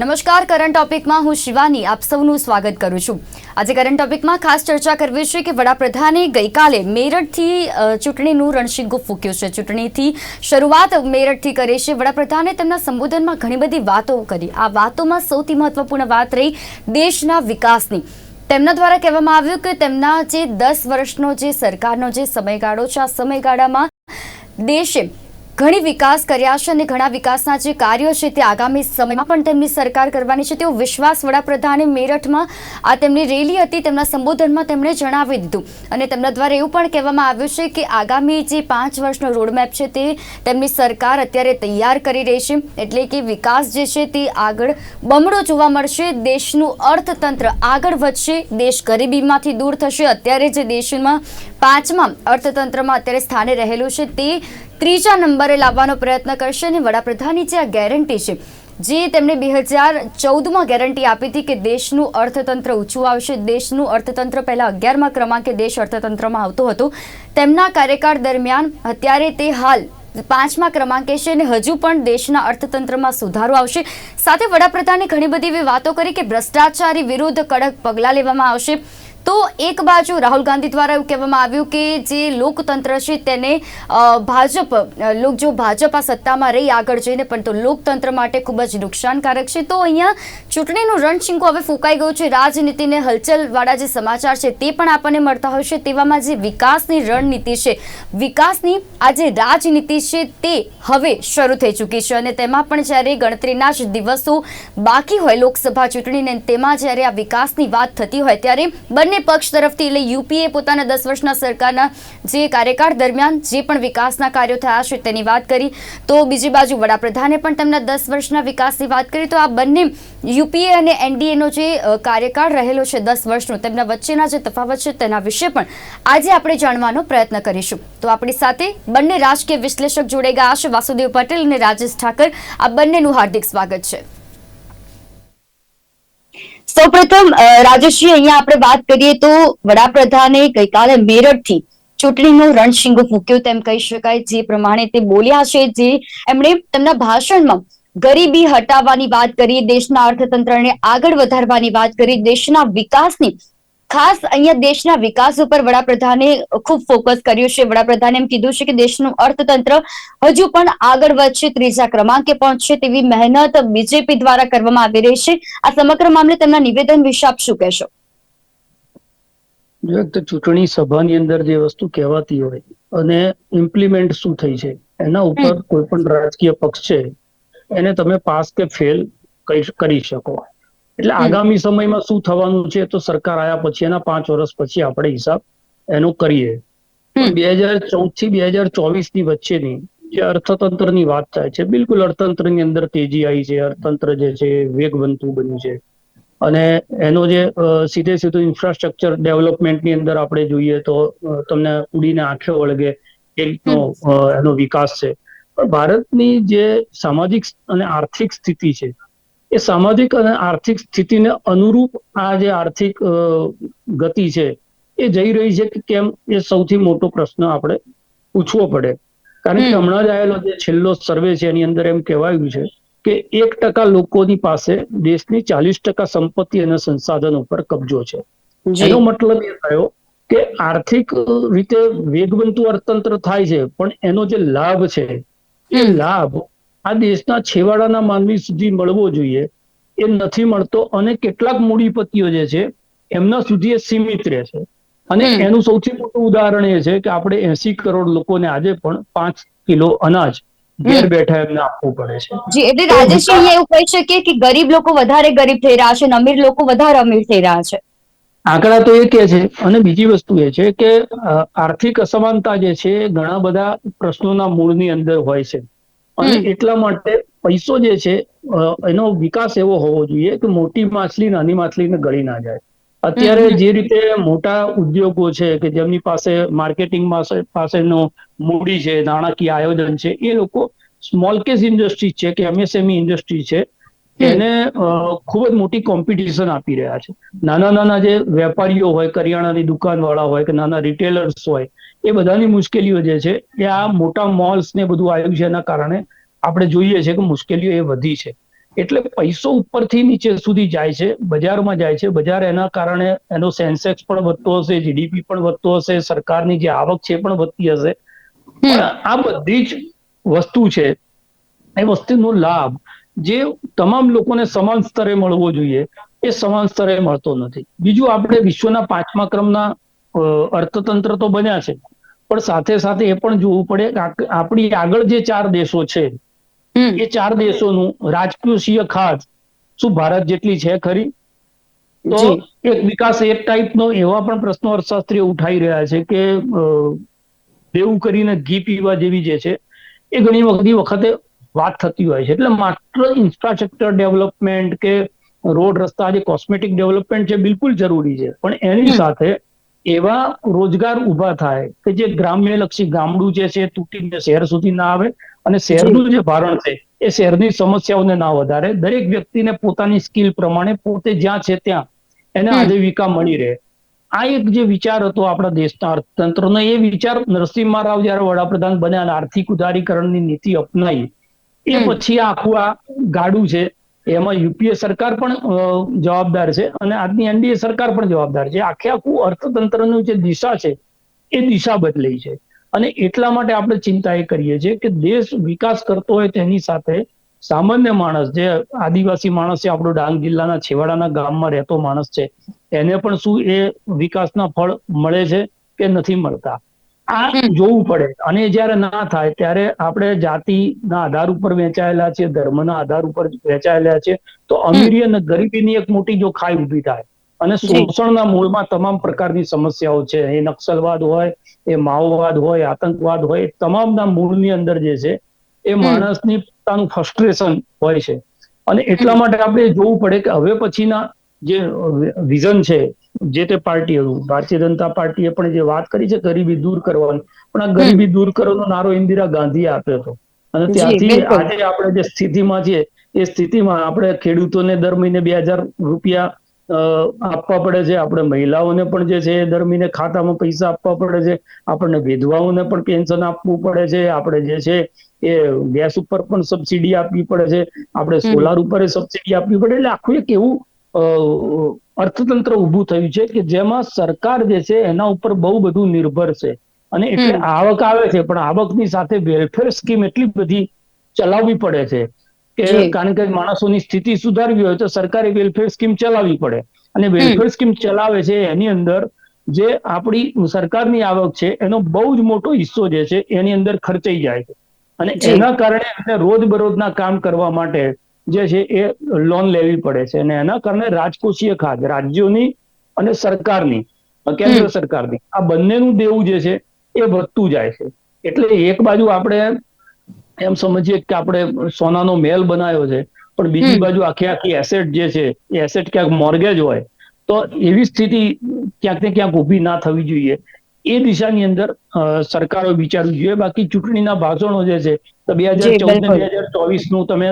નમસ્કાર કરંટ ટોપિકમાં હું શિવાની આપ સૌનું સ્વાગત કરું છું. આજે કરંટ ટોપિકમાં ખાસ ચર્ચા કરવી છે કે વડાપ્રધાને ગઈકાલે મેરઠથી ચૂંટણીનું રણશીંગો ફૂક્યું છે. ચૂંટણીથી શરૂઆત મેરઠથી કરી છે. વડાપ્રધાને તેમના સંબોધનમાં ઘણી બધી વાતો કરી. આ વાતોમાં સૌથી મહત્વપૂર્ણ વાત રહી દેશના વિકાસની. તેમના દ્વારા કહેવામાં આવ્યું કે તેમના જે દસ વર્ષનો જે સરકારનો જે સમયગાળો છે, આ સમયગાળામાં દેશે ઘણી વિકાસ કર્યા છે અને ઘણા વિકાસના જે કાર્યો છે તે આગામી સમયમાં પણ તેમની સરકાર કરવાની છે. તેવો વિશ્વાસ વડાપ્રધાને મેરઠમાં આ તેમની રેલી હતી. તેમના સંબોધનમાં તેમણે જણાવી દીધું. અને તેમના દ્વારા એવું પણ કહેવામાં આવ્યું છે કે આગામી જે પાંચ વર્ષનો રોડમેપ છે તે તેમની સરકાર અત્યારે તૈયાર કરી રહી છે. એટલે કે વિકાસ જે છે તે આગળ બમણો જોવા મળશે. દેશનું અર્થતંત્ર આગળ વધશે. દેશ ગરીબીમાંથી દૂર થશે. અત્યારે જે દેશમાં પાંચમા અર્થતંત્રમાં અત્યારે સ્થાને રહેલું છે તે ત્રીજા નંબરે લાવવાનો પ્રયત્ન કરશે અને વડાપ્રધાનની જે આ ગેરંટી છે, જે તેમણે બે હજાર ચૌદમાં ગેરંટી આપી હતી કે દેશનું અર્થતંત્ર ઊંચું આવશે, દેશનું અર્થતંત્ર પહેલાં અગિયારમાં ક્રમાંકે દેશ અર્થતંત્રમાં આવતો હતો, તેમના કાર્યકાળ દરમિયાન અત્યારે તે હાલ પાંચમા ક્રમાંકે છે અને હજુ પણ દેશના અર્થતંત્રમાં સુધારો આવશે. સાથે વડાપ્રધાને ઘણી બધી એવી વાતો કરી કે ભ્રષ્ટાચારી વિરુદ્ધ કડક પગલાં લેવામાં આવશે. તો એક બાજુ રાહુલ ગાંધી દ્વારા એવું કહેવામાં આવ્યું કે જે લોકતંત્ર છે તેને ભાજપ લોક જો ભાજપ આ સત્તામાં રહી આગળ જઈને, પણ તો લોકતંત્ર માટે ખૂબ જ નુકસાનકારક છે. તો અહીંયા ચૂંટણીનું રણશીંકો હવે ફૂંકાઈ ગયું છે. રાજનીતિને હલચલવાળા જે સમાચાર છે તે પણ આપણને મળતા હોય છે. તેવામાં જે વિકાસની રણનીતિ છે, વિકાસની આ જે રાજનીતિ છે તે હવે શરૂ થઈ ચૂકી છે અને તેમાં પણ જ્યારે ગણતરીના જ દિવસો બાકી હોય લોકસભા ચૂંટણીને, તેમાં જ્યારે આ વિકાસની વાત થતી હોય ત્યારે બંને પક્ષ તરફથી એટલે યુપીએ પોતાના દસ વર્ષના સરકારના જે કાર્યકાળ દરમિયાન જે પણ વિકાસના કાર્યો થયા છે તેની વાત કરી. તો બીજી બાજુ વડાપ્રધાને પણ તેમના દસ વર્ષના વિકાસની વાત કરી. તો આ બંને યુપીએ અને એનડીએનો જે કાર્યકાળ રહેલો છે દસ વર્ષનો, તેમના વચ્ચેના જે તફાવત છે તેના વિશે પણ આજે આપણે જાણવાનો પ્રયત્ન કરીશું. તો આપણી સાથે બંને રાજકીય વિશ્લેષક જોડે ગયા છે. વાસુદેવ પટેલ અને રાજેશ ઠાકર. આ બંનેનું હાર્દિક સ્વાગત છે. સૌપ્રથમ રાજેશજી અહીંયા આપણે વાત કરીએ તો વડાપ્રધાને ગઈકાલે મેરઠથી ચૂંટણીનો રણશીંગો ફૂક્યો તેમ કહી શકાય. જે પ્રમાણે તે બોલ્યા છે જે એમણે તેમના ભાષણમાં ગરીબી હટાવવાની વાત કરી, દેશના અર્થતંત્રને આગળ વધારવાની વાત કરી, દેશના વિકાસની ખાસ અહીંયા દેશના વિકાસ ઉપર વડાપ્રધાને ખૂબ ફોકસ કર્યું છે. વડાપ્રધાને એમ કીધું છે કે દેશનું અર્થતંત્ર હજુ પણ આગળ વધશે ત્રીજા ક્રમાંકે પહોંચશે તેવી મહેનત બીજેપી દ્વારા કરવામાં આવી રહી છે. આ સમગ્ર મામલે તેમના નિવેદન વિશે આપ શું કહેશો? ચૂંટણી સભાની અંદર જે વસ્તુ કહેવાતી હોય અને ઇમ્પ્લિમેન્ટ શું થઈ છે એના ઉપર કોઈ પણ રાજકીય પક્ષ છે એને તમે પાસ કે ફેલ કરી શકો. એટલે આગામી સમયમાં શું થવાનું છે તો સરકાર આયા પછી એના પાંચ વર્ષ પછી આપણે હિસાબ એનો કરીએ. બે હજાર ચૌદથી બે હજાર ચોવીસની વચ્ચેની જે અર્થતંત્રની વાત થાય છે બિલકુલ અર્થતંત્રની અંદર તેજી આવી છે અર્થતંત્ર જે છે વેગવંતું બન્યું છે. અને એનો જે સીધે સીધું ઇન્ફ્રાસ્ટ્રક્ચર ડેવલપમેન્ટની અંદર આપણે જોઈએ તો તમને ઉડીને આંખે વળગે એ રીતનો એનો વિકાસ છે. પણ ભારતની જે સામાજિક અને આર્થિક સ્થિતિ છે એ સામાજિક અને આર્થિક સ્થિતિને અનુરૂપ આ જે આર્થિક ગતિ છે એ જઈ રહી છે કે કેમ એ સૌથી મોટો પ્રશ્ન આપણે પૂછવો પડે. કારણ કે હમણાં જ આવેલો જે છેલ્લો સર્વે છે એની અંદર એમ કહેવાયું છે કે એક ટકા લોકોની પાસે દેશની ચાલીસ ટકા સંપત્તિ અને સંસાધનો પર કબજો છે. એનો મતલબ એ થયો કે આર્થિક રીતે વેગવંતુ અર્થતંત્ર થાય છે પણ એનો જે લાભ છે એ લાભ આ દેશના છેવાડાના માનવી સુધી મળવો જોઈએ. એ નથી મળતો અને કેટલાક મૂડીપતિઓ જે છે એમના સુધી એ સીમિત રહે છે. અને એનું સૌથી મોટું ઉદાહરણ એ છે કે આપણે એસી કરોડ લોકોને આજે પણ પાંચ કિલો અનાજ ઘેર બેઠા એમને આપવું પડે છે. જી એટલે રાજેશજી એવું કહી શકીએ કે ગરીબ લોકો વધારે ગરીબ થઈ રહ્યા છે અમીર લોકો વધારે અમીર થઈ રહ્યા છે. આંકડા તો એ કે છે અને બીજી વસ્તુ એ છે કે આર્થિક અસમાનતા જે છે ઘણા બધા પ્રશ્નોના મૂળની અંદર હોય છે. અને એટલા માટે પૈસો જે છે એનો વિકાસ એવો હોવો જોઈએ કે મોટી માછલી નાની માછલીને ગળી ના જાય. અત્યારે જે રીતે મોટા ઉદ્યોગો છે કે જેમની પાસે માર્કેટિંગ પાસેનો મૂડી છે નાણાકીય આયોજન છે એ લોકો સ્મોલ કેસ ઇન્ડસ્ટ્રી છે કે એમએસએમઈ ઇન્ડસ્ટ્રી છે એને ખૂબ જ મોટી કોમ્પિટિશન આપી રહ્યા છે. નાના નાના જે વેપારીઓ હોય કરિયાણાની દુકાનવાળા હોય કે નાના રિટેલર્સ હોય એ બધાની મુશ્કેલીઓ જે છે, એ આ મોટા મોલ્સ ને બધું આવ્યું છે એના કારણે આપણે જોઈએ છે કે મુશ્કેલીઓ એ વધી છે. એટલે પૈસો ઉપરથી નીચે સુધી જાય છે, બજારમાં જાય છે. બજાર એના કારણે એનો સેન્સેક્સ પણ વધતો હશે જીડીપી પણ વધતો હશે, સરકારની જે આવક છે પણ વધતી હશે. આ બધી જ વસ્તુ છે, એ વસ્તુનો લાભ જે તમામ લોકોને સમાન સ્તરે મળવો જોઈએ, એ સમાન સ્તરે મળતો નથી. બીજું આપણે વિશ્વના પાંચમા ક્રમના અર્થતંત્ર તો બન્યા છે. પણ સાથે સાથે એ પણ જોવું પડે કે આપણી આગળ જે ચાર દેશો છે એ ચાર દેશોનું રાજકીય ખાત શું ભારત જેટલી છે ખરી? તો એક વિકાસ એક ટાઈપનો એવા પણ પ્રશ્નો અર્થશાસ્ત્રીઓ ઉઠાઈ રહ્યા છે કે દેવું કરીને ઘી પીવા જેવી જે છે એ ઘણી બધી વખતે વાત થતી હોય છે. એટલે માત્ર ઇન્ફ્રાસ્ટ્રક્ચર ડેવલપમેન્ટ કે રોડ રસ્તા જે કોસ્મેટિક ડેવલપમેન્ટ છે બિલકુલ જરૂરી છે. પણ એની સાથે એવા રોજગાર ઊભા થાય કે જે ગ્રામ્યલક્ષી ગામડું જે છે તૂટીને શહેર સુધી ના આવે અને શહેરનું જે. ભારણ છે એ શહેરની સમસ્યાઓને ના વધારે. દરેક વ્યક્તિને પોતાની સ્કિલ પ્રમાણે પોતે જ્યાં છે ત્યાં એને. આજીવિકા મળી રહે. આ એક જે વિચાર હતો આપણા દેશના અર્થતંત્રનો એ વિચાર નરસિંહ રાવ જયારે વડાપ્રધાન બન્યા અને આર્થિક ઉદારીકરણની નીતિ અપનાવી એ પછી આખું આ ગાડું છે એમાં યુપીએ સરકાર પણ જવાબદાર છે અને આજની એનડીએ સરકાર પણ જવાબદાર છે. આખે આખું અર્થતંત્રનું જે દિશા છે, એ દિશા બદલાઈ છે. અને એટલા માટે આપણે ચિંતા એ કરીએ છીએ કે દેશ વિકાસ કરતો હોય તેની સાથે સામાન્ય માણસ, જે આદિવાસી માણસ છે, આપણો ડાંગ જિલ્લાના છેવાડાના ગામમાં રહેતો માણસ છે, એને પણ શું એ વિકાસના ફળ મળે છે કે નથી મળતા? આ જોવું પડે. અને જ્યારે ના થાય ત્યારે આપણે જાતિના આધાર ઉપર વેચાયેલા છે ધર્મના આધાર ઉપર વેચાયેલા છે તો અમીરી અને ગરીબીની એક મોટી જો ખાઈ ઊભી થાય. અને શોષણના મૂળમાં તમામ પ્રકારની સમસ્યાઓ છે. એ નક્સલવાદ હોય એ માઓવાદ હોય આતંકવાદ હોય એ તમામના મૂળની અંદર જે છે એ માણસની પોતાનું ફ્રસ્ટ્રેશન હોય છે. અને એટલા માટે આપણે જોવું પડે કે હવે પછીના જે વિઝન છે જે તે પાર્ટીઓનું ભારતીય જનતા પાર્ટીએ પણ જે વાત કરી છે ગરીબી દૂર કરવાની પણ આ ગરીબી દૂર કરવાનો નારો ઇન્દિરા ગાંધીએ આપ્યો હતો. અને ત્યાંથી આજે આપણે જે સ્થિતિમાં છીએ એ સ્થિતિમાં આપણે ખેડૂતોને દર મહિને બે હજાર રૂપિયા આપવા પડે છે. આપણે મહિલાઓને પણ જે છે એ દર મહિને ખાતામાં પૈસા આપવા પડે છે. આપણને વિધવાઓને પણ પેન્શન આપવું પડે છે. આપણે જે છે એ ગેસ ઉપર પણ સબસિડી આપવી પડે છે. આપણે સોલાર ઉપર સબસિડી આપવી પડે. એટલે આખું એક એવું અર્થતંત્ર ઊભું થયું છે કે જેમાં સરકાર જે છે એના ઉપર બહુ બધું નિર્ભર છે. અને એટલે આવક આવે છે પણ આવકની સાથે વેલફેર સ્કીમ એટલી બધી ચલાવવી પડે છે કે. કારણ કે માણસોની સ્થિતિ સુધારવી હોય તો સરકારે વેલફેર સ્કીમ ચલાવવી પડે. અને વેલફેર સ્કીમ ચલાવે છે એની અંદર જે આપણી સરકારની આવક છે એનો બહુ જ મોટો હિસ્સો જે છે એની અંદર ખર્ચાઈ જાય છે. અને એના કારણે એમને રોજબરોજના કામ કરવા માટે જે છે એ લોન લેવી પડે છે. અને એના કારણે રાજકોષીય ખાત રાજ્યોની અને સરકારની કેન્દ્ર. સરકારની આ બંનેનું દેવું જે છે એ વધતું જાય છે. એટલે એક બાજુ આપણે એમ સમજીએ કે આપણે સોનાનો મેલ બનાવ્યો છે પણ બીજી બાજુ આખી આખી એસેટ જે છે એ એસેટ ક્યાંક મોર્ગેજ હોય તો એવી સ્થિતિ ક્યાંક ને ક્યાંક ઊભી ના થવી જોઈએ. એ દિશાની અંદર સરકારો વિચારવું જોઈએ. બાકી ચૂંટણીના ભાષણો જે છે તો બે હજાર ચૌદ બે હજાર ચોવીસનું તમે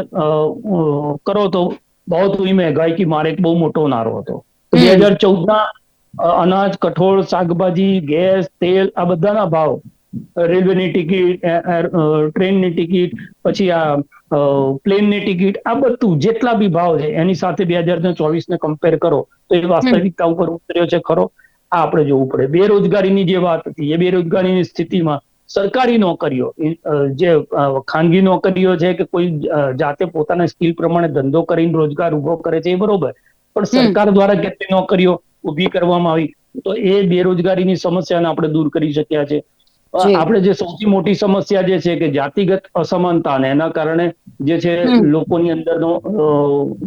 કરો તો બહુ હુઈ મહેંગાઈ કી મારે એક બહુ મોટો નારો હતો. તો બે. હજાર ચૌદ ના અનાજ કઠોળ શાકભાજી ગેસ તેલ આ બધાના ભાવ રેલવેની ટિકિટ ટ્રેનની ટિકિટ પછી આ પ્લેનની ટિકિટ આ બધું જેટલા બી ભાવ છે એની સાથે બે હજાર ચોવીસ ને કમ્પેર કરો તો એ વાસ્તવિકતા ઉપર ઉતર્યો છે ખરો. આ આપણે જોવું પડે. બેરોજગારીની જે વાત હતી એ બેરોજગારીની સ્થિતિમાં સરકારી નોકરીઓ જે ખાનગી નોકરીઓ છે કે કોઈ જાતે પોતાના સ્કિલ પ્રમાણે ધંધો કરીને રોજગાર ઊભો કરે છે એ બરોબર. પણ સરકાર દ્વારા કેટલી નોકરીઓ ઊભી કરવામાં આવી તો એ બેરોજગારીની સમસ્યાને આપણે દૂર કરી શક્યા છે. આપણે જે સૌથી મોટી સમસ્યા જે છે કે જાતિગત અસમાનતા ને એના કારણે જે છે. લોકોની અંદરનો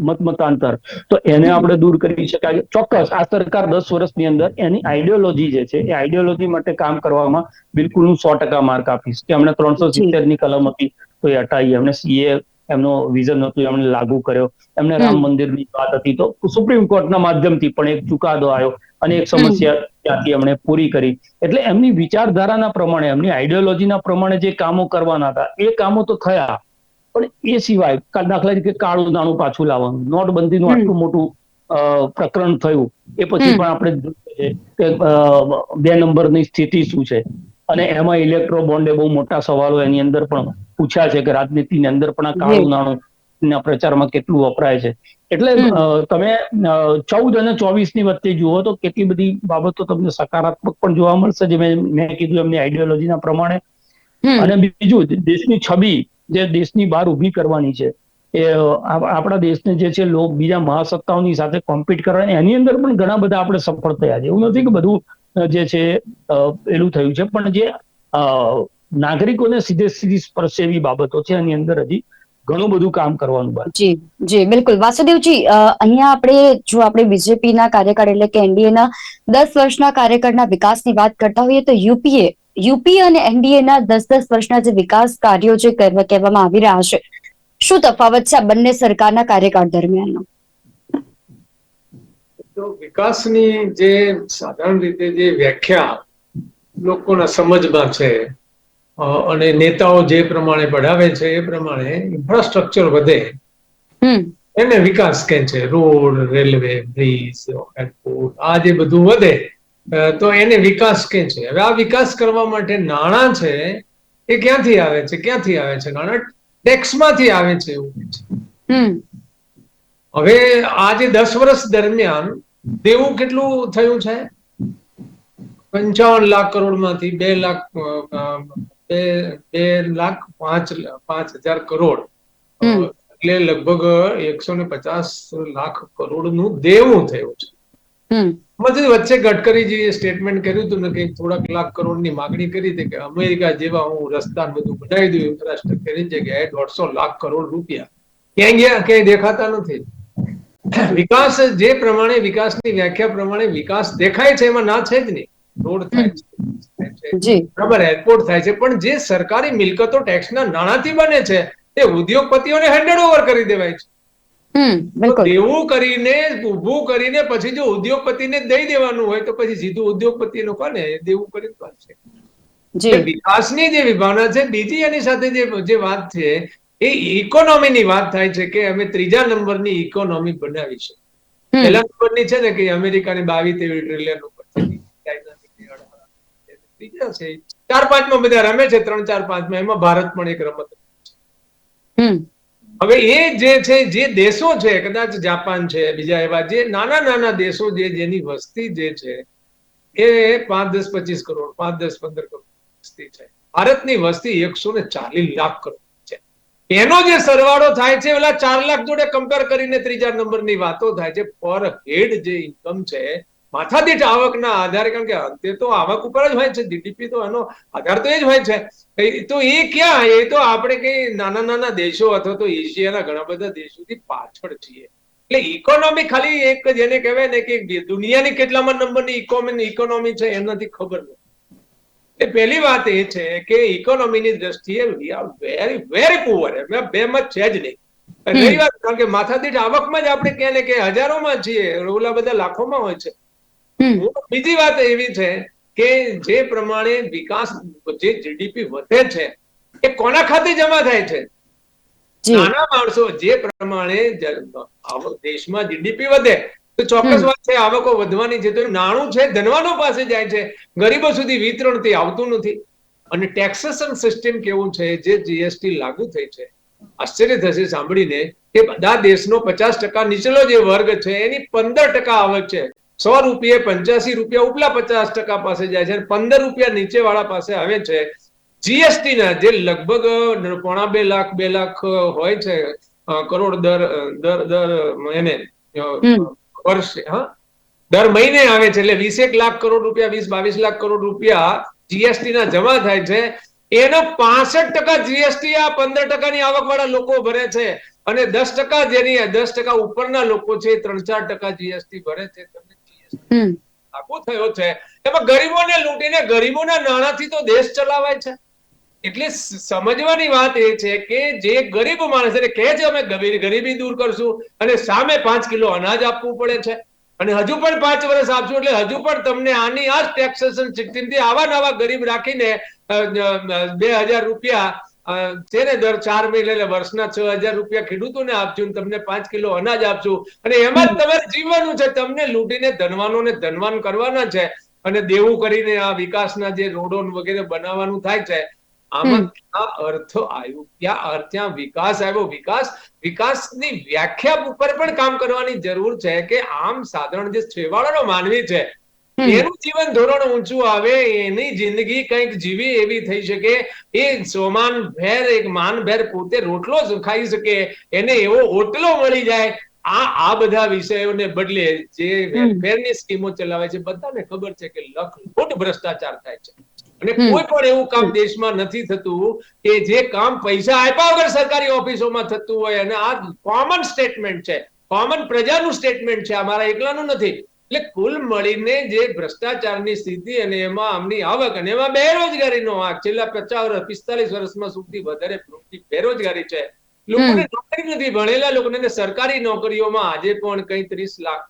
મતમતાંતર. તો એને આપણે દૂર કરી શકાય. ચોક્કસ આ સરકાર દસ વર્ષની અંદર એની આઈડિયોલોજી જે છે એ આઈડિયોલોજી માટે કામ કરવામાં બિલકુલ હું સો ટકા માર્ક આપીશ. કે એમણે ત્રણસો. સિત્તેરની કલમ હતી તો એ હટાવી એમણે સીએ એમનો વિઝન હતું એમણે લાગુ કર્યો. એમને રામ. મંદિરની વાત હતી. તો સુપ્રીમ કોર્ટના માધ્યમથી પણ એક ચુકાદો આવ્યો. અને એક સમસ્યા ત્યાંથી એમણે પૂરી કરી. એટલે એમની વિચારધારાના પ્રમાણે એમની આઈડિયોલોજીના પ્રમાણે જે કામો કરવાના હતા એ કામો તો થયા. પણ એ સિવાય દાખલા તરીકે કાળું નાણું પાછું લાવવાનું નોટબંધીનું. આટલું મોટું પ્રકરણ થયું. એ પછી પણ આપણે કે બે નંબરની સ્થિતિ શું છે. અને એમાં ઇલેક્ટ્રો બોન્ડે બહુ મોટા સવાલો એની અંદર પણ પૂછ્યા છે કે રાજનીતિની અંદર પણ આ કાળું નાણું ના પ્રચારમાં કેટલું વપરાય છે. એટલે તમે ચૌદ અને ચોવીસની વચ્ચે જુઓ તો કેટલી બધી બાબતો તમને સકારાત્મક પણ જોવા મળશે જે મેં મેં કીધું એમની આઈડિયોલોજીના પ્રમાણે. અને બીજું દેશની છબી જે દેશની બહાર ઊભી કરવાની છે એ આપ- આપણા દેશને જે છે લોક બીજા મહાસત્તાઓની સાથે કોમ્પિટ કરવાની એની અંદર પણ ઘણા બધા આપણે સફળ થયા છે. એવું નથી કે બધું જે છે પેલું થયું છે પણ જે નાગરિકોને સીધે સીધી સ્પર્શે એવી બાબતો છે એની અંદર હજી ઘણું બધું કામ કરવાનું બાકી જી જી બિલકુલ. વાસુદેવજી અહીંયા આપણે જો આપણે બીજેપીના કાર્યકાળ એટલે કે એનડીએના દસ વર્ષના કાર્યકાળના વિકાસની વાત કરતા હોઈએ તો યુપીએ યુપીએ અને એનડીએના દસ દસ વર્ષના જે વિકાસ કાર્યો જે કહેવામાં આવી રહ્યા છે શું તફાવત છે આ બંને સરકારના કાર્યકાળ દરમિયાનનો? તો વિકાસની જે સાધારણ રીતે જે વ્યાખ્યા લોકોના સમજમાં છે અને નેતાઓ જે પ્રમાણે બઢાવે છે એ પ્રમાણે ઇન્ફ્રાસ્ટ્રક્ચર વધે. એને વિકાસ કે છે રોડ રેલવે બ્રિજ એરપોર્ટ આ જે બધું વધે તો એને વિકાસ કે છે. હવે આ વિકાસ કરવા માટે નાણાં છે એ ક્યાંથી આવે છે ક્યાંથી આવે છે? નાણાં ટેક્સમાંથી આવે છે એવું છે. હવે આજે દસ વર્ષ દરમિયાન દેવું કેટલું થયું છે? પંચાવન લાખ કરોડમાંથી બે લાખ બે બે લાખ પાંચ પાંચ હજાર કરોડ. એટલે લગભગ એકસો ને પચાસ લાખ કરોડનું દેવું થયું છે. પછી વચ્ચે ગડકરીજીએ સ્ટેટમેન્ટ કર્યું હતું ને કે થોડાક લાખ કરોડની માગણી કરી હતી કે અમેરિકા જેવા હું રસ્તા ને બધું બનાવી દઉં ઇન્ફ્રાસ્ટ્રક્ચરની જગ્યાએ દોઢસો લાખ કરોડ રૂપિયા. ક્યાંય ગયા ક્યાંય દેખાતા નથી. વિકાસ જે પ્રમાણે વિકાસની વ્યાખ્યા પ્રમાણે વિકાસ દેખાય છે એમાં ના છે જ નહીં. રોડ થાય છે બરાબર એરપોર્ટ થાય છે પણ જે સરકારી મિલકતો ટેક્સના નાણાંથી બને છે તે ઉદ્યોગપતિઓને હેન્ડેડ ઓવર કરી દેવાય છે. દેવું કરીને ઉભું કરીને પછી જો ઉદ્યોગપતિને દઈ દેવાનું હોય તો પછી સીધું ઉદ્યોગપતિ કોને એ દેવું કરીને છે. વિકાસની જે વિભાવના છે બીજી એની સાથે જે જે વાત છે એ ઇકોનોમીની વાત થાય છે કે અમે ત્રીજા નંબરની ઇકોનોમી બનાવી છે. પહેલા નંબરની છે ને કે અમેરિકાની બાવીસ તેવી ટ્રિલિયન ઉપર છે ચાઇનાની કે અઢાર. ત્રીજા છે. ચાર પાંચમાં બધા રમે છે ત્રણ ચાર પાંચમાં એમાં ભારત પણ એક રમત હવે એ જે છે જે દેશો છે કદાચ જાપાન છે બીજા એવા જે નાના નાના દેશો જે જેની વસ્તી જે છે એ પાંચ દસ પચીસ કરોડ પાંચ દસ પંદર કરોડ વસ્તી છે. ભારતની વસ્તી એકસો ને ચાલીસ લાખ કરોડ છે. એનો જે સરવાળો થાય છે ઓલા ચાર લાખ જોડે કમ્પેર કરીને ત્રીજા નંબરની વાતો થાય છે. પર હેડ જે ઇન્કમ છે માથાદીઠ આવકના આધારે કારણ કે અંતે તો આવક ઉપર જ હોય છે જીડીપી તો એનો આધાર તો એ જ હોય છે. તો એ ક્યાં? એ તો આપણે કઈ નાના નાના દેશો અથવા તો એશિયાના ઘણા બધા દેશોથી પાછળ છીએ. એટલે ઇકોનોમી ખાલી એક જેને કહેવાય ને કે દુનિયાની કેટલામાં નંબરની ઇકોનોમી ઇકોનોમી છે એનાથી ખબર નથી. એ પહેલી વાત એ છે કે ઇકોનોમીની દ્રષ્ટિએ we are very very poor એમાં બે મત છે જ નહીં. રહી વાત કારણ કે માથાદીઠ આવકમાં જ આપણે કહે ને કે હજારોમાં છીએ ઓલા બધા લાખોમાં હોય છે. બીજી વાત એવી છે કે જે પ્રમાણે વિકાસ જે જીડીપી વધે છે એ કોના ખાતે જમા થાય છે? નાના માણસો જે પ્રમાણે દેશમાં જીડીપી વધે તો ચોક્કસ વાત છે આવકો વધવાની છે તો નાણું છે ધનવાનો પાસે જાય છે ગરીબો સુધી વિતરણ તે આવતું નથી. અને ટેક્સેશન સિસ્ટમ કેવું છે જે જીએસટી લાગુ થઈ છે આશ્ચર્ય થશે સાંભળીને કે બધા દેશનો પચાસ ટકા નીચલો જે વર્ગ છે એની પંદર ટકા આવક છે. સો રૂપિયે પંચ્યાસી રૂપિયા ઉપલા પચાસ ટકા પાસે જાય છે અને પંદર રૂપિયા નીચે વાળા પાસે આવે છે. જીએસટી ના જે લગભગ પોણા બે લાખ બે લાખ હોય છે કરોડ દર દર દર એને વર્ષે હા. દર મહિને આવે છે એટલે વીસેક લાખ કરોડ રૂપિયા વીસ બાવીસ લાખ કરોડ રૂપિયા જીએસટી ના જમા થાય છે. એનો પાસઠ ટકા જીએસટી આ પંદર ટકાની આવક વાળા લોકો ભરે છે અને દસ ટકા જેની દસ ટકા ઉપરના લોકો છે ત્રણ ચાર ટકા જીએસટી ભરે છે. તમને હમ. થયો છે. એમાં ગરીબોને લૂંટીને ગરીબોના નાણાંથી તો દેશ ચલાવાય છે. એટલે સમજવાની વાત એ છે કે જે ગરીબ માણસ એટલે કહે છે અમે ગરીબી દૂર કરશું અને સામે પાંચ કિલો અનાજ આપવું પડે છે. અને હજુ પણ પાંચ વર્ષ આપશું, એટલે હજુ પણ તમને આની આ ટેક્સેશન સિસ્ટમથી આવા નવા ગરીબ રાખીને બે હજાર રૂપિયા અ, છે ને દર ચાર મહિને એટલે વર્ષના છ હજાર રૂપિયા ખેડૂતોને આપજો તમને પાંચ કિલો અનાજ આપજો. અને એમાં જ તમારે જીવવાનું છે. તમને લૂંટીને ધનવાનોને ધનવાન કરવાના છે. અને દેવું કરીને આ વિકાસના જે રોડો વગેરે બનાવવાનું થાય છે. આમાં ક્યાં અર્થ આવ્યો? ક્યાં અર્થ? ત્યાં વિકાસ આવ્યો. વિકાસ વિકાસની વ્યાખ્યા ઉપર પણ કામ કરવાની જરૂર છે કે આમ સાધારણ જે છેવાડાનો માનવી છે. એનું જીવન ધોરણ ઊંચું આવે એની જિંદગી કંઈક જીવી એવી થઈ શકે. એ સોમાન ભેર એક માન ભેર પોતે રોટલો જ ખાઈ શકે એને એવો ઓટલો મળી જાય. આ આ બધા વિષયોને બદલે જે વેલફેરની સ્કીમો ચલાવે છે બધાને ખબર છે કે લખોટ ભ્રષ્ટાચાર થાય છે. અને કોઈ પણ એવું કામ દેશમાં નથી થતું કે જે કામ પૈસા આપ્યા વગર સરકારી ઓફિસોમાં થતું હોય અને આ કોમન સ્ટેટમેન્ટ છે. કોમન પ્રજાનું સ્ટેટમેન્ટ છે અમારા એકલાનું નથી. એટલે કુલ મળીને જે ભ્રષ્ટાચારની સ્થિતિ અને એમાં આમની આવક અને એમાં બેરોજગારીનો આંક છેલ્લા પચાસ વર્ષ પિસ્તાલીસ વર્ષમાં સૌથી વધારે બેરોજગારી છે. લોકોને નોકરી નથી ભણેલા લોકોને સરકારી નોકરીઓમાં આજે પણ કઈ ત્રીસ લાખ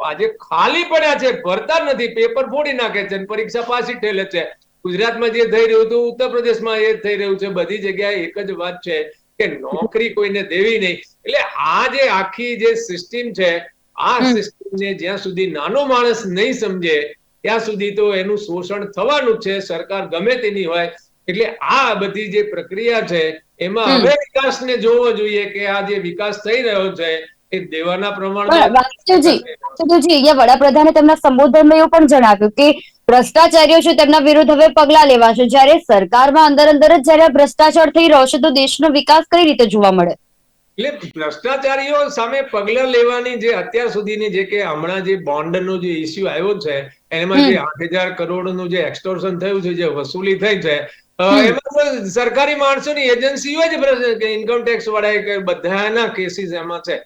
આજે ખાલી પડ્યા છે ભરતા નથી પેપર ફોડી નાખે છે પરીક્ષા પાછી ઠેલે છે. ગુજરાતમાં જે થઈ રહ્યું હતું ઉત્તર પ્રદેશમાં એ થઈ રહ્યું છે બધી જગ્યાએ એક જ વાત છે કે નોકરી કોઈને દેવી નહીં. એટલે આ જે આખી જે સિસ્ટમ છે આ સિસ્ટમને જ્યાં સુધી નાનો માણસ નહીં સમજે ત્યાં સુધી તો એનું શોષણ થવાનું છે સરકાર ગમે તેની હોય. એટલે આ બધી જે પ્રક્રિયા છે એમાં. હવે વિકાસને જોવો જોઈએ કે આ જે વિકાસ થઈ રહ્યો છે એ દેવાના પ્રમાણમાં વડાપ્રધાને તેમના સંબોધનમાં એવું પણ જણાવ્યું કે ભ્રષ્ટાચારીઓ છે તેમના વિરુદ્ધ હવે પગલા લેવાશે. જ્યારે સરકારમાં અંદર અંદર જ જયારે ભ્રષ્ટાચાર થઈ રહ્યો છે તો દેશનો વિકાસ કઈ રીતે જોવા મળે? એટલે ભ્રષ્ટાચારીઓ સામે પગલા લેવાની જે અત્યાર સુધીની જે કે હમણાં જે બોન્ડનો જે ઇસ્યુ આવ્યો છે એમાં જે આઠ હજાર કરોડનું જે એક્સટોર્શન થયું છે જે વસૂલી થઈ છે એમાં સરકારી માણસોની એજન્સીઓ જ ઇન્કમ ટેક્સ વાળા બધાના કેસીસ એમાં છે.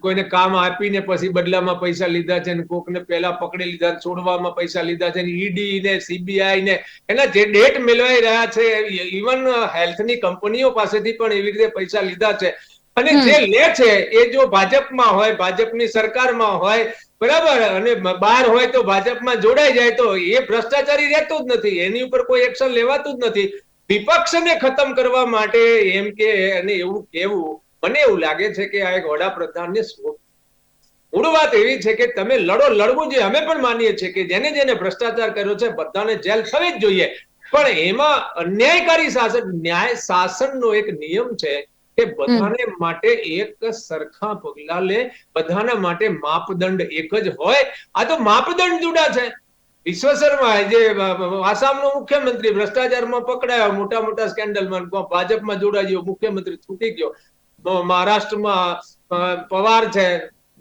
કોઈને કામ આપીને પછી બદલામાં પૈસા લીધા છે ને કોકને પહેલા પકડી લીધા છોડવામાં પૈસા લીધા છે ઈડી ને સીબીઆઈ ને એના જે ડેટ મેળવાઈ રહ્યા છે ઇવન હેલ્થની કંપનીઓ પાસેથી પણ એવી રીતે પૈસા લીધા છે. અને જે લે છે એ જો ભાજપમાં હોય ભાજપની સરકારમાં હોય બરાબર? અને બહાર હોય તો ભાજપમાં જોડાઈ જાય તો એ ભ્રષ્ટાચારી રહેતું જ નથી. એની ઉપર કોઈ એક્શન લેવાતું જ નથી. વિપક્ષને ખતમ કરવા માટે એમ કે અને એવું કેવું મને એવું લાગે છે કે આ એક વડાપ્રધાનને મૂળ વાત એવી છે કે તમે લડો લડવું જોઈએ અમે પણ માનીએ છીએ કે જેને જેને ભ્રષ્ટાચાર કર્યો છે બધાને જેલ થવી જ જોઈએ. પણ એમાં અન્યાયકારી શાસન ન્યાય શાસનનો એક નિયમ છે કે બધાને માટે એક સરખા પગલા લે બધાના માટે માપદંડ એક જ હોય. આ તો માપદંડ જુદા છે. વિશ્વ શર્મા જે આસામનો મુખ્યમંત્રી ભ્રષ્ટાચારમાં પકડાયો મોટા મોટા સ્કેન્ડલમાં ભાજપમાં જોડાઈ ગયો મુખ્યમંત્રી છૂટી ગયો. મહારાષ્ટ્રમાં પવાર છે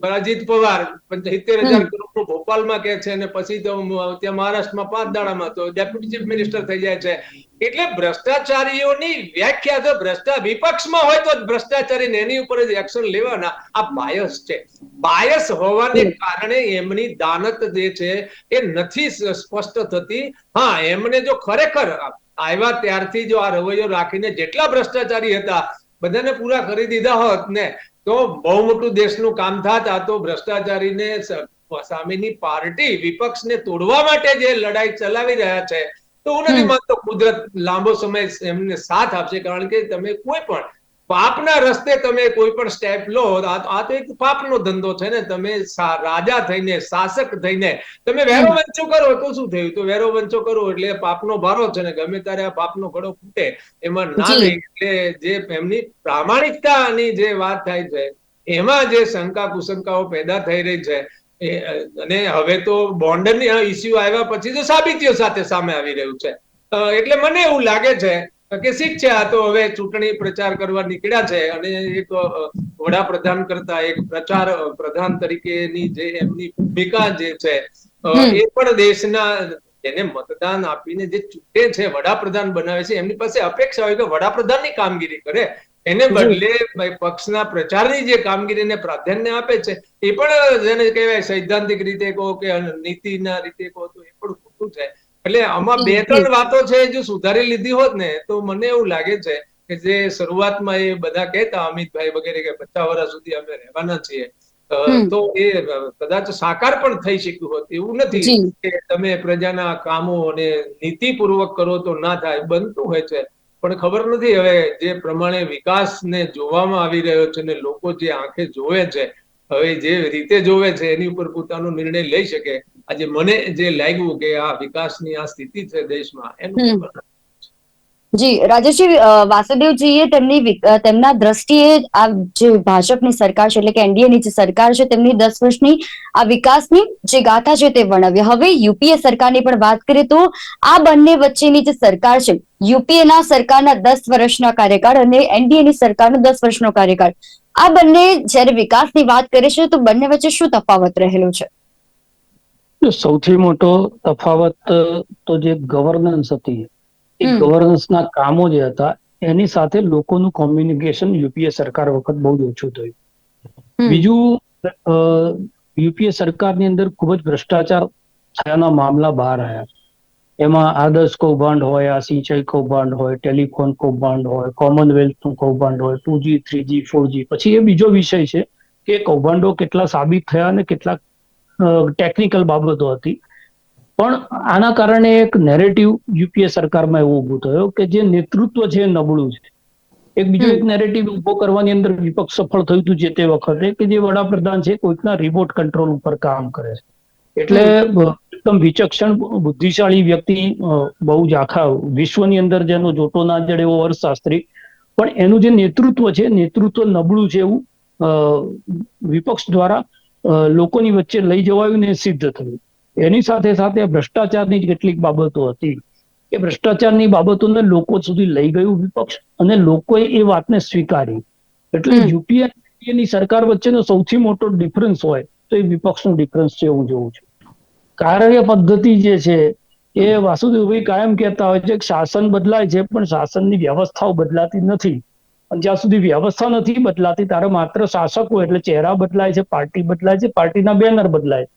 અજીત પવાર સિત્તેર હજાર કરોડનું ભોપાલમાં કે છે અને પછી તો ત્યાં મહારાષ્ટ્રમાં પાંચ દાડામાં તો ડેપ્યુટી ચીફ મિનિસ્ટર થઈ જાય છે. એટલે ભ્રષ્ટાચારીઓની વ્યાખ્યા તો ભ્રષ્ટા વિપક્ષમાં હોય તો ભ્રષ્ટાચારી એની ઉપર જ એક્શન લેવાના. આ બાયસ છે. બાયસ હોવાને કારણે એમની દાનત જે છે એ નથી સ્પષ્ટ થતી. હા એમને જો ખરેખર આવ્યા ત્યારથી જો આ રવૈયો રાખીને જેટલા ભ્રષ્ટાચારી હતા બધાને પૂરા કરી દીધા હોત ને તો બહુ મોટું દેશનું કામ થાત. આ તો ભ્રષ્ટાચારીને સામેની પાર્ટી વિપક્ષને તોડવા માટે જે લડાઈ ચલાવી રહ્યા છે તો હું નથી માનતો કુદરત લાંબો સમય એમને સાથ આપશે કારણ કે તમે કોઈ પણ પાપના રસ્તે તમે કોઈ પણ સ્ટેપ લો આ આ તો એક પાપનો ધંધો છે ને. તમે રાજા થઈને શાસક થઈને તમે વેરો વંચો કરો તો શું થયું? તો વેરો વંચો કરો એટલે પાપનો ભારો છે ને. ગમે ત્યારે આ પાપનો ઘડો ફૂટે એમાં ના જી. એટલે જે એમની પ્રામાણિકતાની જે વાત થાય છે એમાં જે શંકા કુશંકાઓ પેદા થઈ રહી છે અને હવે તો બોન્ડરની ઇસ્યુ આવ્યા પછી તો સાબિતીઓ સાથે સામે આવી રહ્યું છે. એટલે મને એવું લાગે છે કે શીખ છે આ તો હવે ચૂંટણી પ્રચાર કરવા નીકળ્યા છે અને એક વડાપ્રધાન કરતા એક પ્રચાર પ્રધાન તરીકેની જે એમની ભૂમિકા જે છે એ પણ દેશના એને મતદાન આપીને જે ચૂંટે છે વડાપ્રધાન બનાવે છે એમની પાસે અપેક્ષા હોય કે વડાપ્રધાનની કામગીરી કરે. એને બદલે પક્ષના પ્રચારની જે કામગીરીને પ્રાધાન્ય આપે છે એ પણ જેને કહેવાય સૈદ્ધાંતિક રીતે કહો કે નીતિના રીતે કહો તો એ પણ ખોટું છે. એટલે આમાં બે ત્રણ વાતો છે જો સુધારી લીધી હોત ને તો મને એવું લાગે છે કે જે શરૂઆતમાં એ બધા કહેતા અમિતભાઈ વગેરે કે પચાસ વર્ષ સુધી અમે રહેવાના છીએ તો એ કદાચ સાકાર પણ થઈ શક્યું હોત. એવું નથી કે તમે પ્રજાના કામો અને નીતિપૂર્વક કરો તો ના થાય બનતું હોય છે. પણ ખબર નથી હવે જે પ્રમાણે વિકાસને જોવામાં આવી રહ્યો છે ને લોકો જે આંખે જોવે છે હવે જે રીતે જોવે છે એની ઉપર પોતાનો નિર્ણય લઈ શકે આજે મને જે લાગ્યું કે આ વિકાસની આ સ્થિતિ છે દેશમાં એનું. જી, રાજેશજી વાસુદેવજીએ તેમની તેમના દ્રષ્ટિએ આ જે ભાજપની સરકાર છે એટલે કે એનડીએની જે સરકાર છે તેમની દસ વર્ષની આ વિકાસની જે ગાથા છે તે વર્ણવી હવે યુપીએ સરકારની પણ વાત કરીએ તો આ બંને વચ્ચેની જે સરકાર છે યુપીએ ના સરકારના દસ વર્ષના કાર્યકાળ અને એનડીએની સરકારનો દસ વર્ષનો કાર્યકાળ, આ બંને જ્યારે વિકાસની વાત કરે છે તો બંને વચ્ચે શું તફાવત રહેલો છે? સૌથી મોટો તફાવત તો જે ગવર્નન્સ હતી એ ગવર્નન્સના કામો જે હતા એની સાથે લોકોનું કોમ્યુનિકેશન યુપીએ સરકાર વખત બહુ જ ઓછું થયું. બીજું યુપીએ સરકારની અંદર ખૂબ જ ભ્રષ્ટાચાર થયાના મામલા બહાર આવ્યા. એમાં આદર્શ કૌભાંડ હોય આ સિંચાઈ કૌભાંડ હોય ટેલિફોન કૌભાંડ હોય કોમનવેલ્થનું કૌભાંડ હોય two G three G four G. પછી એ બીજો વિષય છે કે કૌભાંડો કેટલા સાબિત થયા અને કેટલા ટેકનિકલ બાબતો હતી. પણ આના કારણે એક નેરેટિવ યુપીએ સરકારમાં એવો ઊભો થયો કે જે નેતૃત્વ છે નબળું છે. એક બીજો એક નેરેટિવ ઊભો કરવાની અંદર વિપક્ષ સફળ થયું હતું જે તે વખતે કે જે વડાપ્રધાન છે કોઈકના રિમોટ કંટ્રોલ ઉપર કામ કરે છે. એટલે એકદમ વિચક્ષણ બુદ્ધિશાળી વ્યક્તિ બહુ જ આખા વિશ્વની અંદર જેનો જોટો ના જડે એવો અર્થશાસ્ત્રી. પણ એનું જે નેતૃત્વ છે નેતૃત્વ નબળું છે એવું વિપક્ષ દ્વારા લોકોની વચ્ચે લઈ જવાયું ને સિદ્ધ થયું. એની સાથે સાથે ભ્રષ્ટાચારની કેટલીક બાબતો હતી એ ભ્રષ્ટાચારની બાબતોને લોકો સુધી લઈ ગયું વિપક્ષ અને લોકોએ એ વાતને સ્વીકારી એટલે. યુપીએ ની સરકાર વચ્ચેનો સૌથી મોટો ડિફરન્સ હોય તો એ વિપક્ષનો ડિફરન્સ છે હું જોઉં છું કાર્ય પદ્ધતિ જે છે એ વાસુદેવભાઈ કાયમ કહેતા હોય છે કે શાસન બદલાય છે પણ શાસનની વ્યવસ્થાઓ બદલાતી નથી અને જ્યાં સુધી વ્યવસ્થા નથી બદલાતી ત્યારે માત્ર શાસકો એટલે ચહેરા બદલાય છે પાર્ટી બદલાય છે પાર્ટીના બેનર બદલાય છે.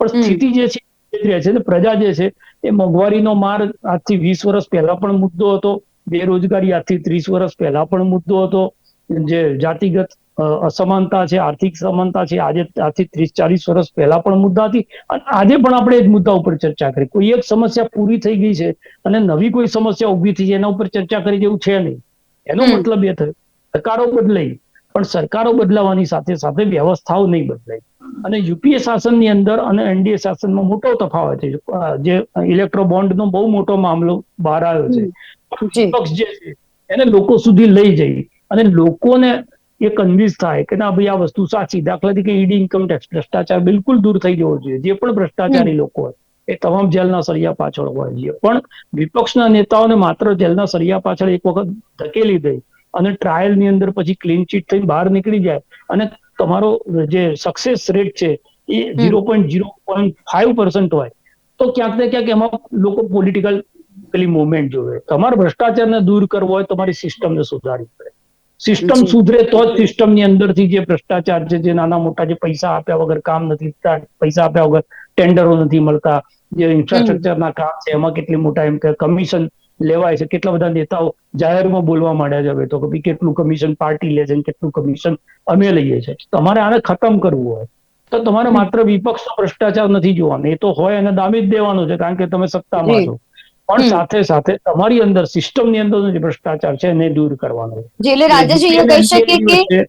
પણ સ્થિતિ જે છે રહે છે ને પ્રજા જે છે એ મોંઘવારીનો માર આજથી વીસ વર્ષ પહેલા પણ મુદ્દો હતો. બેરોજગારી આજથી ત્રીસ વર્ષ પહેલા પણ મુદ્દો હતો. જે જાતિગત અસમાનતા છે આર્થિક સમાનતા છે આજે આજથી ત્રીસ ચાલીસ વર્ષ પહેલા પણ મુદ્દા હતી. અને આજે પણ આપણે એ જ મુદ્દા ઉપર ચર્ચા કરી. કોઈ એક સમસ્યા પૂરી થઈ ગઈ છે અને નવી કોઈ સમસ્યા ઊભી થઈ છે એના ઉપર ચર્ચા કરી જેવું છે નહીં. એનો મતલબ એ થયો. સરકારો બદલાઈ. પણ સરકારો બદલાવાની સાથે સાથે વ્યવસ્થાઓ નહીં બદલાઈ. અને યુપીએ શાસનની અંદર અને એનડીએ શાસનમાં મોટો તફાવત છે. જે ઇલેક્ટ્રો બોન્ડનો બહુ મોટો મામલો બહાર આવ્યો છે. જી. વિપક્ષ જે છે એને લોકો સુધી લઈ જઈ અને લોકોને એ કન્વિન્સ થાય કે ના ભાઈ આ વસ્તુ સાચી દાખલા તરીકે ઈડી ઇન્કમ ટેક્સ ભ્રષ્ટાચાર બિલકુલ દૂર થઈ જવો જોઈએ. જે પણ ભ્રષ્ટાચારી લોકો હોય એ તમામ જેલના સળિયા પાછળ હોય છે પણ વિપક્ષના નેતાઓને માત્ર જેલના સળિયા પાછળ એક વખત ધકેલી દઈ અને ટ્રાયલની અંદર પછી ક્લીન ચીટ થઈને બહાર નીકળી જાય અને તમારો જે સક્સેસ રેટ છે એ zero point zero point five percent હોય તો ક્યાંક ને ક્યાંક એમાં લોકો પોલિટિકલ પેલી મુવમેન્ટ જોવે. તમારે ભ્રષ્ટાચારને દૂર કરવો હોય તમારી સિસ્ટમને સુધારવી પડે. સિસ્ટમ સુધરે તો જ સિસ્ટમની અંદરથી જે ભ્રષ્ટાચાર છે જે નાના મોટા જે પૈસા આપ્યા વગર કામ નથી પૈસા આપ્યા વગર ટેન્ડરો નથી મળતા જે ઇન્ફ્રાસ્ટ્રક્ચરના કામ છે એમાં કેટલી મોટા એમ કે કમિશન લેવાય છે. કેટલા બધા નેતાઓ જાહેરમાં બોલવા માંડ્યા છે હવે તો કે કેટલું કમિશન પાર્ટી લે છે કેટલું કમિશન અમે લઈએ છીએ તમારે આને ખતમ કરવું હોય. તો તમારે માત્ર વિપક્ષનો ભ્રષ્ટાચાર નથી જોવાનો. એ તો હોય એને દામી જ દેવાનો છે કારણ કે તમે સત્તામાં છો. પણ સાથે સાથે તમારી અંદર સિસ્ટમની અંદર જે ભ્રષ્ટાચાર છે એને દૂર કરવાનો છે. એટલે રાજેશજી એ કહી શકીએ કે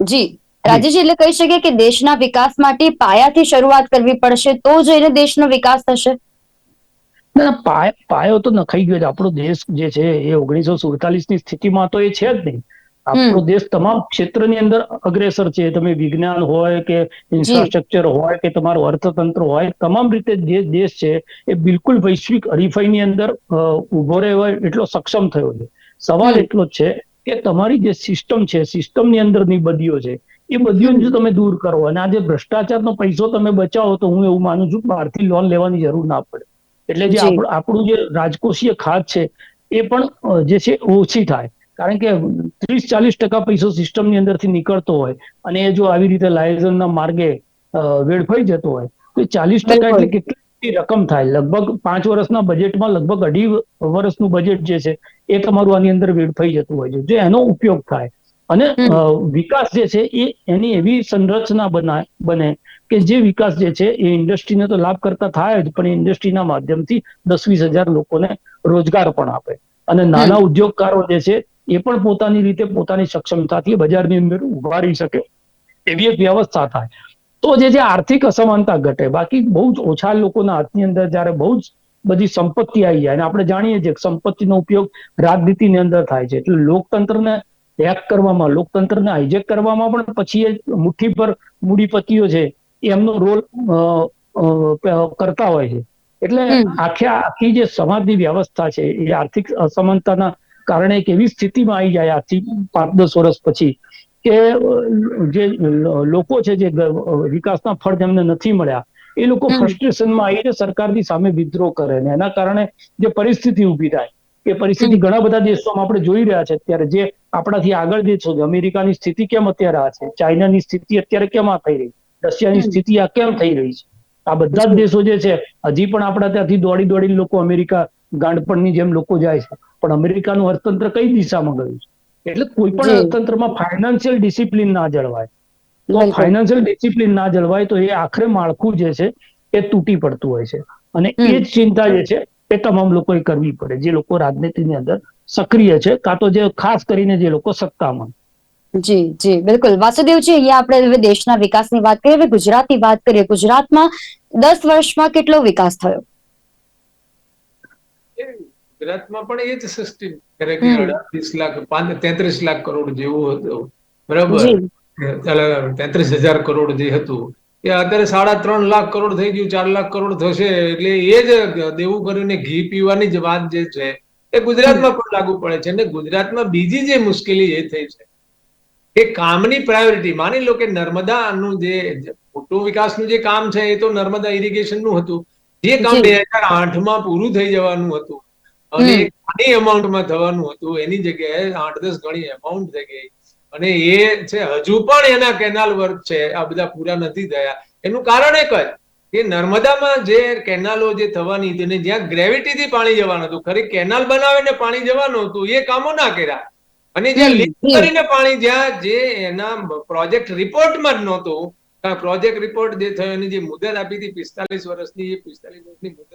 જી. રાજેશજી એટલે કહી શકીએ કે દેશના વિકાસ માટે પાયાથી શરૂઆત કરવી પડશે તો જ એને દેશનો વિકાસ થશે. ના પાયો તો નખાઈ ગયો છે. આપણો દેશ જે છે એ ઓગણીસો સુડતાલીસની સ્થિતિમાં તો એ છે જ નહીં. આપણો દેશ તમામ ક્ષેત્રની અંદર અગ્રેસર છે. તમે વિજ્ઞાન હોય કે ઇન્ફ્રાસ્ટ્રક્ચર હોય કે તમારું અર્થતંત્ર હોય તમામ રીતે જે દેશ છે એ બિલકુલ વૈશ્વિક હરીફાઈની અંદર ઊભો રહેવો એટલો સક્ષમ થયો છે. સવાલ એટલો જ છે કે તમારી જે સિસ્ટમ છે સિસ્ટમની અંદરની બદીઓ છે એ બદીઓને જો તમે દૂર કરો અને આ જે ભ્રષ્ટાચારનો પૈસો તમે બચાવો તો હું એવું માનું છું કે બહારથી લોન લેવાની જરૂર ના પડે. એટલે જે આપણું જે રાજકોષીય ખાત છે એ પણ જે છે ઓછી થાય. કારણ કે ત્રીસ ચાલીસ ટકા પૈસો સિસ્ટમની અંદરથી નીકળતો હોય અને એ જો આવી રીતે લાયઝનના માર્ગે વેડફાઈ જતો હોય તો ચાલીસ ટકા એટલે કેટલી રકમ થાય? લગભગ પાંચ વર્ષના બજેટમાં લગભગ અઢી વર્ષનું બજેટ જે છે એ તમારું આની અંદર વેડફાઈ જતું હોય છે. જે એનો ઉપયોગ થાય અને વિકાસ જે છે એ એની એવી સંરચના બનાય બને કે જે વિકાસ જે છે એ ઇન્ડસ્ટ્રીને તો લાભ કરતા થાય જ પણ એ ઇન્ડસ્ટ્રીના માધ્યમથી દસ વીસ હજાર લોકોને રોજગાર પણ આપે. અને નાના ઉદ્યોગકારો જે છે એ પણ પોતાની રીતે પોતાની સક્ષમતાથી બજારની અંદર ઊભા રહી શકે. એવી એક વ્યવસ્થા થાય. તો જે જે આર્થિક અસમાનતા ઘટે. બાકી બહુ જ ઓછા લોકોના હાથની અંદર જ્યારે બહુ જ બધી સંપત્તિ આવી જાય અને આપણે જાણીએ છીએ કે સંપત્તિનો ઉપયોગ રાજનીતિની અંદર થાય છે. એટલે લોકતંત્રને હેક કરવામાં લોકતંત્રને હાઇજેક કરવામાં પણ પછી એ મુઠ્ઠી પર મૂડીપતિઓ છે એમનો રોલ કરતા હોય છે. એટલે આખે આખી જે સમાજની વ્યવસ્થા છે એ આર્થિક અસમાનતાના કારણે એક એવી સ્થિતિમાં આવી જાય આજથી પાંચ દસ વર્ષ પછી કે જે લોકો છે જે વિકાસના ફળ જેમને નથી મળ્યા એ લોકો. ફ્રસ્ટ્રેશનમાં આવીને સરકારની સામે વિદ્રોહ કરે ને એના કારણે જે પરિસ્થિતિ ઊભી થાય. એ પરિસ્થિતિ ઘણા બધા દેશોમાં આપણે જોઈ રહ્યા છે અત્યારે જે આપણાથી આગળ દેશો છે અમેરિકાની સ્થિતિ કેમ અત્યારે આ છે ચાઇનાની સ્થિતિ અત્યારે કેમ આ થઈ રહી રશિયાની સ્થિતિ આ કેમ થઈ રહી છે? આ બધા જ દેશો જે છે હજી પણ આપણા ત્યાંથી દોડી દોડી લોકો અમેરિકા ગાંડપણની જેમ લોકો જાય છે. પણ અમેરિકાનું અર્થતંત્ર કઈ દિશામાં ગયું છે? એટલે કોઈ પણ. અર્થતંત્રમાં ફાઇનાન્શિયલ ડિસિપ્લિન ના જળવાય. તો. ફાઇનાન્શિયલ ડિસિપ્લિન ના જળવાય તો એ આખરે માળખું જે છે એ તૂટી પડતું હોય છે. અને એ જ ચિંતા જે છે એ તમામ લોકોએ કરવી પડે. જે લોકો રાજનીતિની અંદર સક્રિય છે કાં તો જે ખાસ કરીને જે લોકો સત્તામાં જી જી બિલકુલ. વાસુદેવજી અહીંયા આપણે હવે દેશના વિકાસની વાત કરીએ હવે ગુજરાતની વાત કરીએ ગુજરાતમાં દસ વર્ષમાં કેટલો વિકાસ થયો? ગુજરાતમાં પણ એ જ સિસ્ટમ અડત્રીસ લાખ તેત્રીસ લાખ કરોડ જેવું હતું. બરાબર? તેત્રીસ હજાર કરોડ જે હતું. એ અત્યારે સાડા ત્રણ લાખ કરોડ થઈ ગયું ચાર લાખ કરોડ થશે. એટલે એ જ દેવું કરીને ઘી પીવાની જ વાત જે છે એ ગુજરાતમાં પણ લાગુ પડે છે. અને ગુજરાતમાં બીજી જે મુશ્કેલી એ થઈ છે કે કામની પ્રાયોરિટી માની લો કે નર્મદાનું જે જે મોટું વિકાસનું જે કામ છે એ તો નર્મદા ઇરિગેશનનું હતું. જે કામ બે હજાર આઠમાં પૂરું થઈ જવાનું હતું અને ઘણી અમાઉન્ટમાં થવાનું હતું. એની જગ્યાએ આઠ દસ ગણી અમાઉન્ટ થઈ ગઈ. અને એ છે હજુ પણ એના કેનાલ વર્ક છે આ બધા પૂરા નથી થયા. એનું કારણ એક જ કે નર્મદામાં જે કેનાલો જે થવાની હતી અને જ્યાં ગ્રેવિટીથી પાણી જવાનું હતું ખરી કેનાલ બનાવીને પાણી જવાનું હતું એ કામો ના કર્યા. અને જ્યાં લીક કરીને પાણી જ્યાં જે એના પ્રોજેક્ટ રિપોર્ટમાં જ નહોતું પ્રોજેક્ટ રિપોર્ટ જે થયો એની જે મુદત આપી હતી પિસ્તાલીસ વર્ષની એ પિસ્તાલીસ વર્ષની મુદત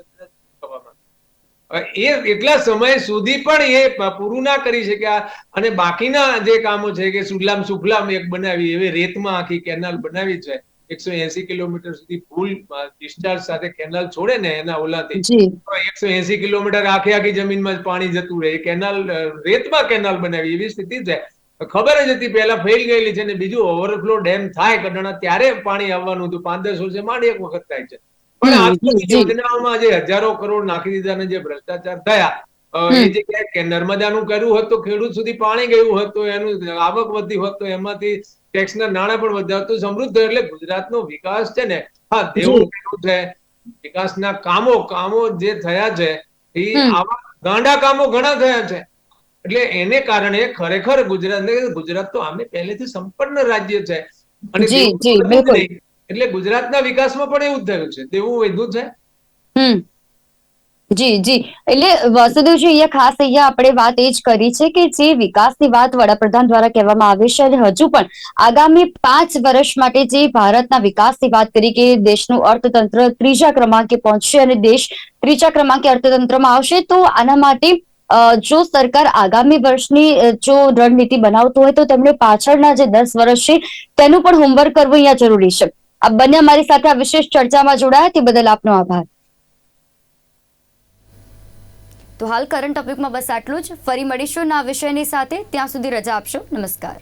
એ એટલા સમય સુધી પણ એ પૂરું ના કરી શક્યા અને બાકીના જે કામો છે કે સુલામ સુફલામ એક બનાવી એવી રેતમાં આખી કેનાલ બનાવી છે એકસો એસી કિલોમીટર સુધી ફૂલ ડિસ્ચાર્જ સાથે કેનાલ છોડે ને એના ઓલાથી એકસો એસી કિલોમીટર આખી આખી જમીનમાં જ પાણી જતું રહે. કેનાલ રેતમાં કેનાલ બનાવી એવી સ્થિતિ છે. ખબર જ હતી પહેલા ફેલ ગયેલી છે ને બીજું ઓવરફ્લો ડેમ થાય કડાણા ત્યારે પાણી આવવાનું હતું. પાંચ દસ વર્ષે માંડ એક વખત થાય છે. પણ હમ, આ જી, બધી જી. યોજનાઓમાં જે હજારો કરોડ નાખી દીધા ને જે ભ્રષ્ટાચાર થયા એ. જગ્યાએ નર્મદાનું કર્યું હતું ખેડૂત સુધી પાણી ગયું હતું એનું આવક વધી હોત તો એમાંથી ટેક્સના નાણાં પણ વધ્યા તો સમૃદ્ધ એટલે ગુજરાતનો વિકાસ છે ને હા દેવું. છે. વિકાસના કામો કામો જે થયા છે એ. આવા ગાંડા કામો ઘણા થયા છે. એટલે એને કારણે ખરેખર ગુજરાત ગુજરાત તો આમે પહેલેથી સંપન્ન રાજ્ય છે. અને. એટલે ગુજરાતના વિકાસમાં પણ એવું થયું છે. તેવું વધ્યું છે. જી જી. એટલે વાસુદેવજી, અહીંયા ખાસ અહીંયા આપણે વાત એ જ કરી છે કે જે વિકાસની વાત વડાપ્રધાન દ્વારા કહેવામાં આવી છે અને હજુ પણ આગામી પાંચ વર્ષ માટે જે ભારતના વિકાસની વાત કરી કે દેશનું અર્થતંત્ર ત્રીજા ક્રમાંકે પહોંચશે અને દેશ ત્રીજા ક્રમાંકે અર્થતંત્રમાં આવશે, તો આના માટે જો સરકાર આગામી વર્ષની જો રણનીતિ બનાવતું હોય તો તેમણે પાછળના જે દસ વર્ષ છે તેનું પણ હોમવર્ક કરવું અહીંયા જરૂરી છે. આ બંને અમારી સાથે આ વિશેષ ચર્ચામાં જોડાયા, તે બદલ આપનો આભાર. તો હાલ કરંટ ટોપિકમાં બસ આટલું જ. ફરી મળીશું ના વિષયની સાથે. ત્યાં સુધી રજા આપશો. નમસ્કાર.